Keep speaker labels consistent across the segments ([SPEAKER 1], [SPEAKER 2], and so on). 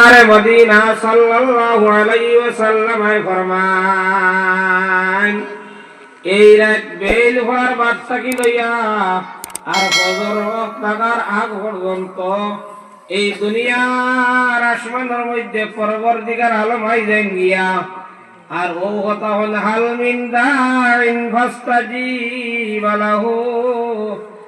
[SPEAKER 1] আরে মদিনা সাল্লাল্লাহু আলাইহি ওয়াসাল্লাম ফরমান এই রাত বেল হওয়ার বার্তা কি লইয়া আর ফজর লাগার আগ পর্যন্ত এই দুনিয়ার আসমানের মধ্যে পরবর্তীকার আলম হাই যাই গিয়া আর ও কথা হল, হাল মিন দাইন ফাস্তাজিব লাহু।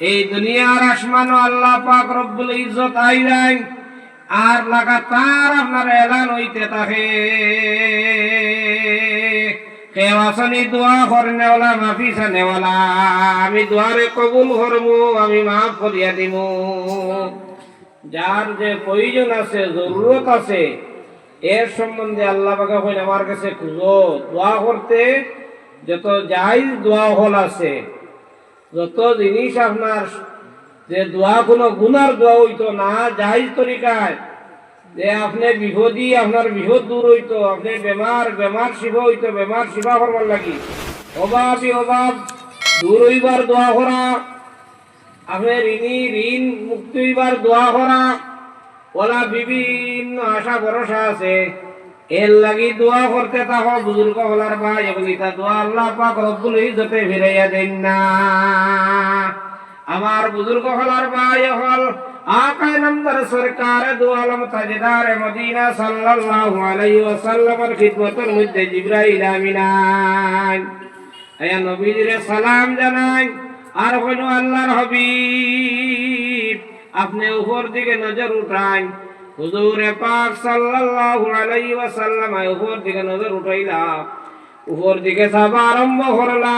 [SPEAKER 1] এই দুনিয়ার আসমান ও আল্লাহ পাক রব্বুল ইজ্জত আইরাই আর লাগাতার আপনার এলান হইতে থাকে। কেওয়াসনি দোয়া করনেওয়ালা, মাফি সানেওয়ালা আমি দোয়ারে কবুল করব আমি মাফ করিয়া দিব যার যে প্রয়োজন আছে, জরুরত আছে, এর সম্বন্ধে আল্লাহ পাকে কইন আমার কাছে খুঁজো। দোয়া করতে যত যাই দোয়া হল আছে যত জিনিস আপনার, যে দোয়া, কোনো গুনার দোয়া হইতো না যাই তরিকায়। যে আপনি বিপদী, আপনার বিপদ দূর হইতো, আপনি বেমার বেমার শিব হইতো, বেমার শিবা করবার লাগি। অভাবই অভাব দূর হইবার দোয়া করা, আপনি ঋণী, ঋণ মুক্তি হইবার দোয়া করা ওলা বিভিন্ন আশা ভরসা আছে। এর লাগি দোয়া করতে থাকো, বুজুর্গ হলার ভাই, এবং এটা দোয়া আল্লাহ পাক রব্বুল ইজ্জতে ফিরাইয়া দেন না। আমার বুজুর্গ হলার ভাই হল আকায় নন্দর সরকার দু আলম তাজদার মদিনা সাল্লাল্লাহু আলাইহি ওয়াসাল্লামের খিদমতের মধ্যে জিবরাইল আমিনান আয়া নবীজিরে সালাম জানাই, আর হইল আল্লাহর হাবিব। আপনি উপর দিকে নজর উঠান হুজুরে পাক সাল্লাল্লাহু আলাইহি ওয়াসাল্লাম উপর দিকে নজর উঠাইলা। উপর দিকে সাবা আরম্ভ করলা।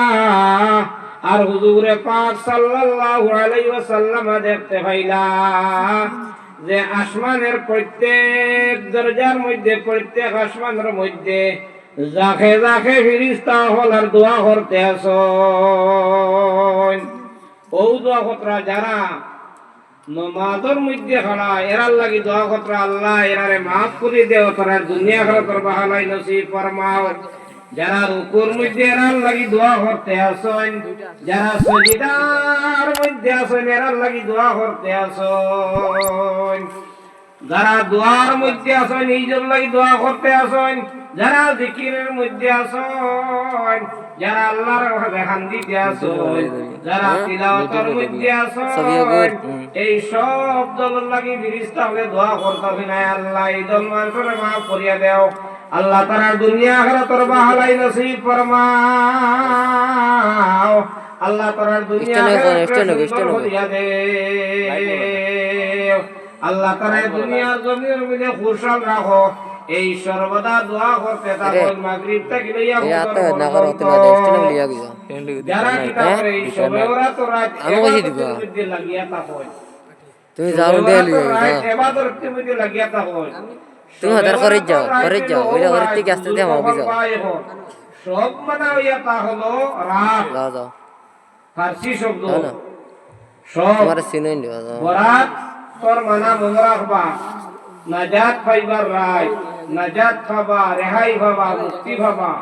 [SPEAKER 1] আর হুজুরে পাক সাল্লাল্লাহু আলাইহি ওয়াসাল্লাম দেখতে পাইলা যে আসমানের প্রত্যেক দরজার মধ্যে, প্রত্যেক আসমানের মধ্যে যাকে যাকে ফিরিস্তা হলার দোয়া করতে আস ও দোয়া যারা নমাজের মধ্যে খাড়া এরার লাগি দোয়া কতরা আল্লাহ, এরারে মাফ করে দেও, তারা দুনিয়া খারা তোর বাহালাই নসিব ফরমাও। যারা রুকুর মধ্যে এরার লাগি দোয়া করতে আসেন, যারা সজিদার মধ্যে আসেন, এরার লাগি দোয়া করতে আসেন। যারা দোয়ার মধ্যে আসেন নিজের লাগি দোয়া করতে আসেন। যারা জিকিরের মধ্যে আসেন যারা আল্লাহর দেখান দিতে আসেন যারা তিলাওয়াতের মধ্যে আসেন এই সব দলের লাগি ফিরিস্তা হলে দোয়া করতে না আল্লাহ এই দল মানুষের মাফ করিয়া দেও। আল্লাহ তারা দুনিয়া আখেরাত তোর বাহালাই নসিব ফরমাও। আল্লাহ তারা দুনিয়া করিয়া দে আল্লাহ তারা দুনিয়ার জমির মধ্যে খুশাল রাখো। এই সর্বদা দোয়া করতে থাকো মাগরিব থেকে লইয়া যারা কিতাব করে এই সবে ওরা তো রাত
[SPEAKER 2] আমি কইছি দিবা।
[SPEAKER 1] লাগিয়া থাকো
[SPEAKER 2] তুমি যাও দে লিও
[SPEAKER 1] এবাদতের মধ্যে লাগিয়া থাকো
[SPEAKER 2] তুমি হাজার করে যাও করে যাও ওইটা করে থেকে আসতে দে আমাকে যাও।
[SPEAKER 1] সব মানে হইয়া তা হলো রাত।
[SPEAKER 2] যাও যাও।
[SPEAKER 1] ফার্সি শব্দ। সব
[SPEAKER 2] তোমার চিনুই দিবা যাও।
[SPEAKER 1] বরাত তোর মানা মনে রাখবা। নাজাত পাইবার রায়, নাজাত পাবা রেহাই পাবা মুক্তি পাবা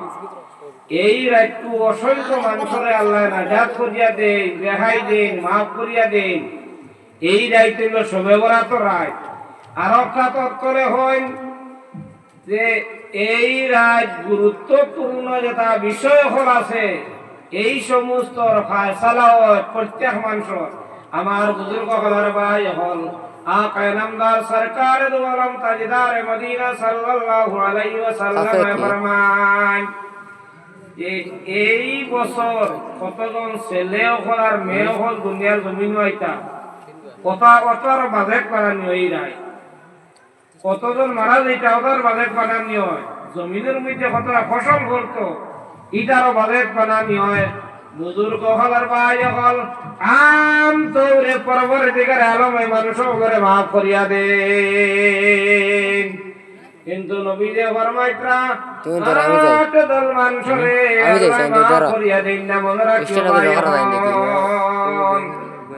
[SPEAKER 1] এই রাতটু অসংখ্য মানুষের আল্লাহ নাজাত করিয়া দেন, রেহাই দেন, মাফ করিয়া দেন। এই রাইত হইল সবে বরাত রায়। আর করে হয় যে এই রাত গুরুত্বপূর্ণ যেটা বিষয় হল আছে। এই সমস্ত ফায়সালা প্রত্যেক মানুষের। আমার বুজুর্গ হলার ভাই হল ওয়াসাল্লাম? ফরমান। এই বছর কতজন ছেলে হল আর মেয়ে হল দুনিয়ার জমিন হইতা কত কতর বাজেট বানানি হই রায় কতজন মারা যেটা ওদের বাজেট বানানি হয়? জমিনের মধ্যে কতটা ফসল করতো ইটারও বাজেট বানানি হয়। বুজুর্গ হল আর ভাই হল আম তোরে পরবর্তীকার আলমে মানুষ করে মাফ করিয়া দে কিন্তু নবী যে ফরমাইত্রা
[SPEAKER 2] তুমি ধরো, আমি যাই।
[SPEAKER 1] দল মানুষরে
[SPEAKER 2] আমি যাই,
[SPEAKER 1] আল্লাহ
[SPEAKER 2] তুমি ধরো।
[SPEAKER 1] করিয়া দিন না মনে রাখিও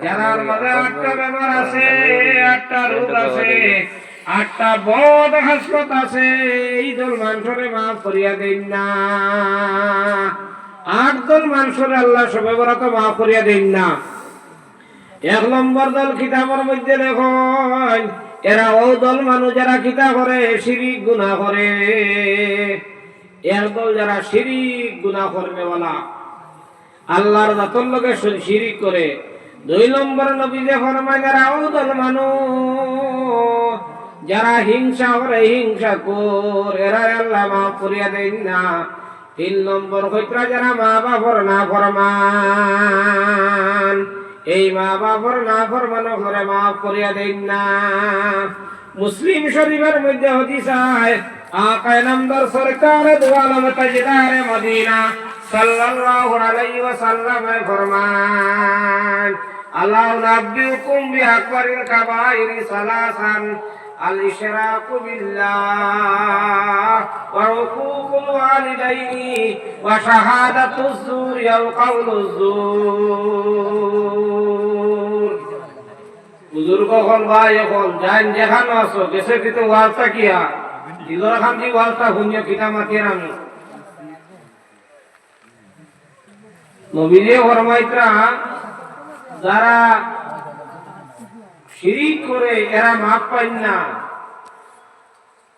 [SPEAKER 1] যারার মাঝে আটটা বেমার আছে আটটা রোগ আছে আটটা বদ হাসপাত আছে এই দল মানুষরে মাফ করিয়া দিন না। আট দল মানুষরে আল্লাহ সবে বড় তো মাফ করিয়া দিন না। এক নম্বর দল কিতাবের মধ্যে দেখুন, এরা ও দল মানুষ যারা কিতা করে, শিরিক গুণা করে। এক দল যারা শিরিক গুণা করবে বলা। আল্লাহর দাতর লোকে শিরিক করে। দুই নম্বর নবী যে ফরমায় যারা ও দল যারা হিংসা করে, হিংসা কর। এরা আল্লাহ মাফ করিয়া দেন না। তিন নম্বর হইতরা যারা মা বাপর না ফরমান। এই মা বাপর না ফরমান করে মাফ করিয়া দেন না। মুসলিম শরীফের মধ্যে হদিস আয়, আকায় নম্বর সরকার দুয়ালম তাজদারে মদিনা, সাল্লাল্লাহু আলাইহি ওয়াসাল্লাম ফরমান। আল্লাহ নাব্বিউকুম বিআকবারিল কাবাইরি সালাসান الإشراك بالله وعقوق الوالدين وشهادة الزور أو قول الزور বুজুর্গ হল ভাই এখন যান যেখানে আছো দেশে কিন্তু ওয়ালটা কিয়া দিলর খান দি ওয়ালটা শুনিয়া কিনা মাতিয়ে আমি নবীজে ফরমাইত্রা যারা শিরিক করে এরা মাফ পাই না।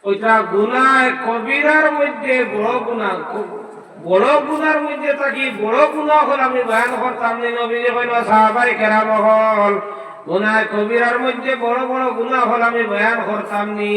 [SPEAKER 1] ওইটা গুনায় কবিরার মধ্যে বড় গুণা, বড় গুণার মধ্যে থাকি বড় গুণা হল আমি বয়ান করতাম নি নবীজে কইল সাহাবাই কেরাম হল। গুনায় কবিরার মধ্যে বড় বড় গুণা হল আমি বয়ান করতাম নি।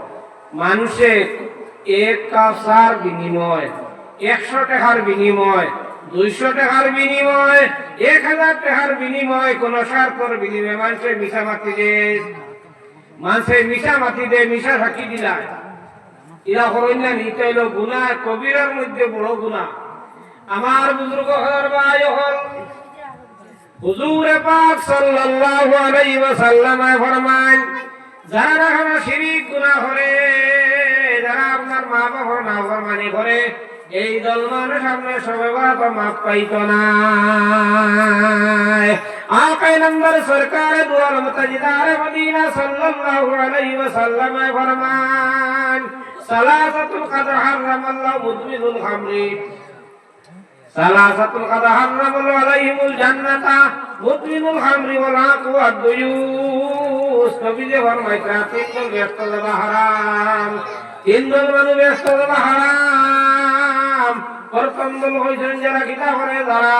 [SPEAKER 1] মানুষে এক কাপসার বিনিময়, একশো টাকার বিনিময়, দুইশো টাকার বিনিময়, এক হাজার টাকার বিনিময়, কোন স্বার্থর বিনিময় মানুষের মিশা মাতি দে। মানুষের মিশা মাতি দে, মিশা সাক্ষী দিলায় ইরা হরণ না নিতে হইল গুণা, কবিরের মধ্যে বড় গুণা। আমার বুজুর্গ হল ভাই হল হুজুর পাক সাল্লাল্লাহু আলাইহি ওয়াসাল্লাম ফরমান যারা রাখানো শিরিক গুণা করে, যারা আপনার মা বাবা না ফরমানি করে, এই দলমার সামনে সবে বাবা মাপ পাইত না। আকাই নম্বর সরকার দুয়াল মুতাজিদার মদিনা সাল্লাল্লাহু আলাইহি ওয়াসাল্লাম ফরমান। সালাসাতুল নবী যে ফরমাইতা তিন ব্যস্ত দেবা হারাম তিন দল মানুষ ব্যস্ত দেবা হারাম প্রথম দল হইছেন যারা কিতা করে যারা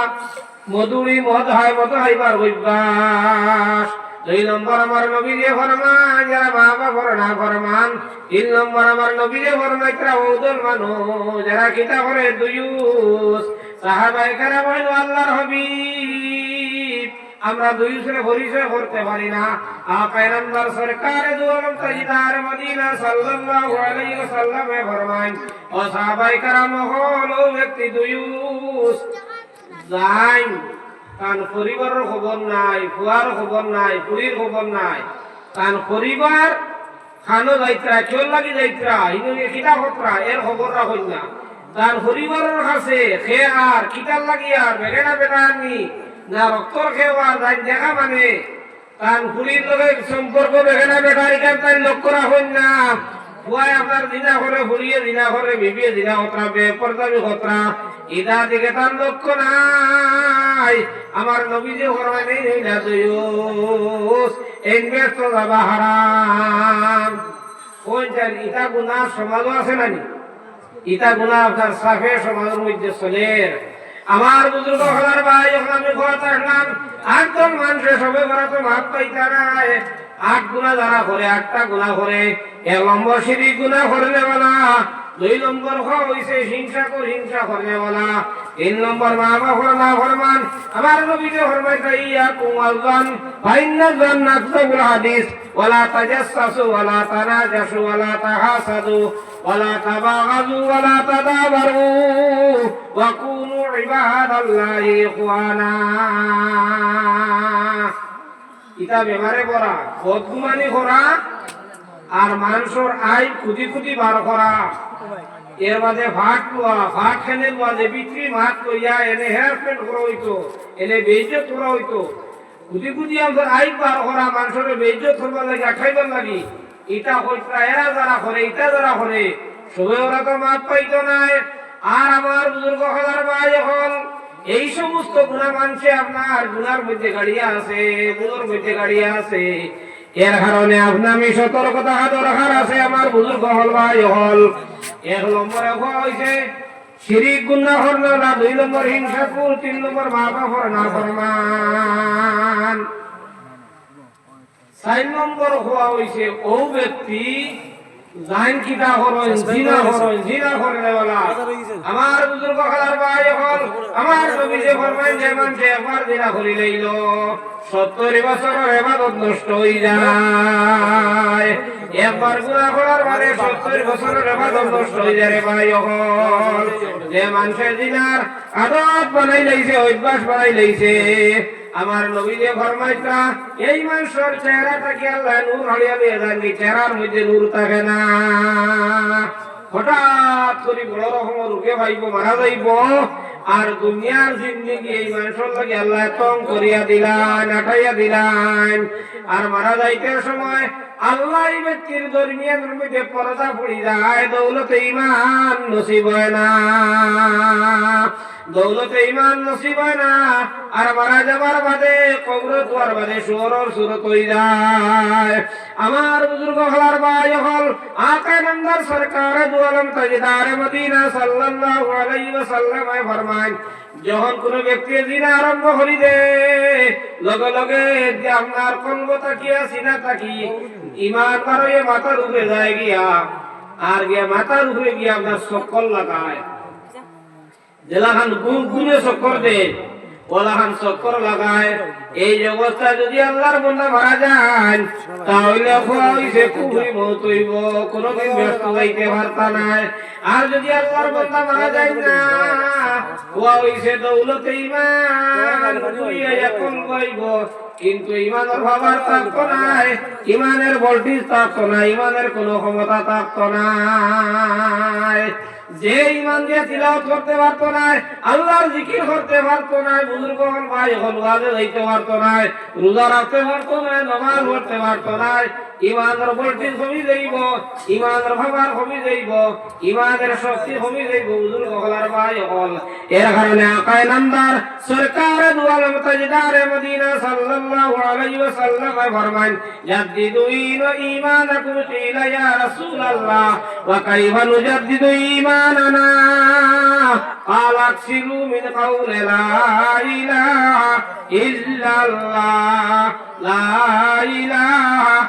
[SPEAKER 1] মধুরি মদ হয় মদ হাইবার অভ্যাস দুই নম্বর আমার নবী যে ফরমান যারা মা না ফরমান তিন নম্বর আমার নবী যে ফরমাই তারা ওদল মানুষ কিতা করে দুয়ুস সাহাবাই কারাম হইল আল্লাহর হাবিব আমরা দুই উসরে পরিচয় করতে পারি না। আপায়নান্দার সরকার দুয়ালম তাজিদার মদিনা সাল্লাল্লাহু আলাইহি ওয়াসাল্লামে ফরমান ও সাহাবাই কারাম, হল ব্যক্তি দুয়ুস যাই, কান পরিবারের খবর নাই, ফুয়ার খবর নাই, পুরীর খবর নাই। কান পরিবার খানো যাইত্রা কেউ লাগি যাইত্রা ইনুকে কিতা খতরা, এর খবর রাখুন না। তার পরিবারের কাছে, খে আর, কিতার লাগি আর বেগেনা বেটা আনি না, রক্তর আর যাই দেখা মানে? কান কুড়ির লগে সম্পর্ক বেগানা বেকারি কান তাই লক্ষ্য রাখুন না। ফুয়াই আপনার দিনা করে ফুরিয়ে দিনা করে, বিবিয়ে দিনা হতরা বেপরদাবি হতরা। ইদা দিকে তার লক্ষ্য নাই। আমার নবী যে ফরমায় নেই নেই না দয়ুস ইনভেস্ট তো যাবা হারাম। কোন জান ইটা গুনাহ সমাজও আছে নানি ইটা গুনাহ আপনার সাফে সমাজের মধ্যে চলে। আমার বুজুর্গ হলার ভাই যখন আমি ঘর থাকলাম। আটজন মানুষের সবে করা তো ভাব পাইতা নাই। আট গুণা যারা করে আটটা গুণা করে এ লম্ব সিঁড়ি গুণা করলে বলা দুই নম্বর হয়েছে হিংসা কো হিংসা করলে বলা। তিন নম্বর মা বাবা না ফরমান আমার নবীকে ফরমাইতা ইয়া কুমালজান ফাইন্না জান্নাতুল হাদিস। ওয়ালা তাজাসসু ওয়ালা তানাজাসু, ওয়ালা তাহাসাদু, ওয়ালা তাবাগাজু ওয়ালা তাদাবারু। ওয়া কুনু ইবাদাল্লাহি ইখওয়ানা। ইটা বেমারে করা বদগুমানি করা আর মানুষের আই খুদি খুদি বার করা। এর মাঝে ভাত লোয়া, ভাত খেলে মাঝে বিক্রি মাত লইয়া এনে হেয়ারস্পেন্ড করা হইতো, এনে বেইজত করা হইতো। খুদি খুদি আমাদের আই বার করা মানুষের বেইজত করবার লাগে আঠাইবার লাগি। ইটা হইতা এরা যারা করে, ইটা যারা করে, সবে ওরা তো মাপ পাইতো নাই আর আমার বুজুর্গ হলার ভাই এখন, এই সমস্ত গুণা মানছে আপনার গুনার মধ্যে গাড়িয়া আছে, গুণের মধ্যে গাড়িয়া আছে। এর কারণে আপনামি সতর্কতা রাখার আছে আমার বুজুর্গ হল, ভাই হল। এক নম্বরে হয়েছে শিরিক গুন্না হল না দুই নম্বর হিংসাকুর তিন নম্বর বাবা হর না চার নম্বর হওয়া হয়েছে ও ব্যক্তি জাইন কিটা হরন জিনা হরন জিনা করলে বলা আমার বুজুর্গ খালার ভাই হল আমার নবী যে ফরমাইন যে মানুষে একবার জিনা করি লইল। সত্তর বছরের এবাদত নষ্ট হয়ে যায়। একবার গুণা করার মানে সত্তর বছরের এবাদত নষ্ট যায় রে ভাই হল যে মানুষের জিনার আদত বানাই লাইছে অভ্যাস বানাই লাইছে। আমার নবী যে ফরমাইতা, এই মানুষের চেহারাটা কি আল্লাহ নূর হলিয়া দিয়ে জানি চেহারার মধ্যে নূর থাকে না। হঠাৎ করে বড় রকম রোগে ভাইব, মারা যাইব, আর দুনিয়ার জিন্দিগি এই মানুষের লাগে আল্লাহ তং করিয়া দিলান, আঠাইয়া দিলান। আর মারা যাইতে সময় আল্লাহ ব্যক্তির মধ্যে পর্দা পড়ি যায়, দৌলতে ইমান নসিব হয় না। দৌলতে ইমান নসিব হয় না, আর মারা যাবার বাদে, কবর তোয়ার বাদে সুরর সুরত হয়ে যায়। আমার বুজুর্গ হলার ভাই হল আকা নন্দর সরকার, দুয়ালম তাজদার মদিনা, সাল্লাল্লাহু আলাইহি ওয়াসাল্লাম ফরমান যখন কোন ব্যক্তি দিন আরম্ভ করি দে লগে লগে যে আপনার কঙ্গ তাকিয়া সিনা তাকি, ইমান বারোয়ে মাথার উপরে যায় গিয়া, আর গিয়া মাথার উপরে গিয়া আপনার সকল লাগায়। জেলাখান গুনে চক্কর দে ওলাখান চক্কর লাগায়। এই যদি আল্লাহর বন্ধা মারা যায়, তাহলে হইছে মত হইব ব্যস্ত যাইতে পারতা নাই। আর যদি আল্লাহর বন্ধা মারা যায় না হওয়া হইছে দৌলতে ইমান এখন বইব। কিন্তু ইমানের ভাবার থাকতো নাই ইমানের ভোল্টেজ না ইমানের কোনো ক্ষমতা থাকতো নাই। যে ইমান দিয়ে তিলাওয়াত করতে পারতো না আল্লাহর জিকির করতে পারতো না বুজুর্গ ভাই হল ওয়াজে পারতো না রোজা রাখতে পারতো না নামাজ পড়তে পারতো না ইমানের ভোল্টেজ কমি যাইব ইমানের ভাবার কমি যাইব ইমানের শক্তি কমি যাইব বুজুর্গ হলার ভাই হল এর কারণে আকায় নামদার সরকার দুয়াল মুতাজিদার মদিনা সাল্লাল্লাহু আলাইহি ওয়াসাল্লাম ফরমান জাদ্দিদু ঈমানাকুম কিলা ইয়া রাসূলুল্লাহ, ওয়া কাইফা নুজাদ্দিদু ঈমানানা قال اكسروا من قول لا إله إلا الله لا إله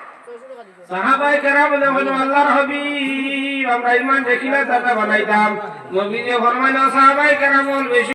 [SPEAKER 1] হাবিব আমরা ইমান দেখিলে তাজা বানাইতাম। নবী যে ফরমাইলো সাহাবায়ে কেরাম বেশি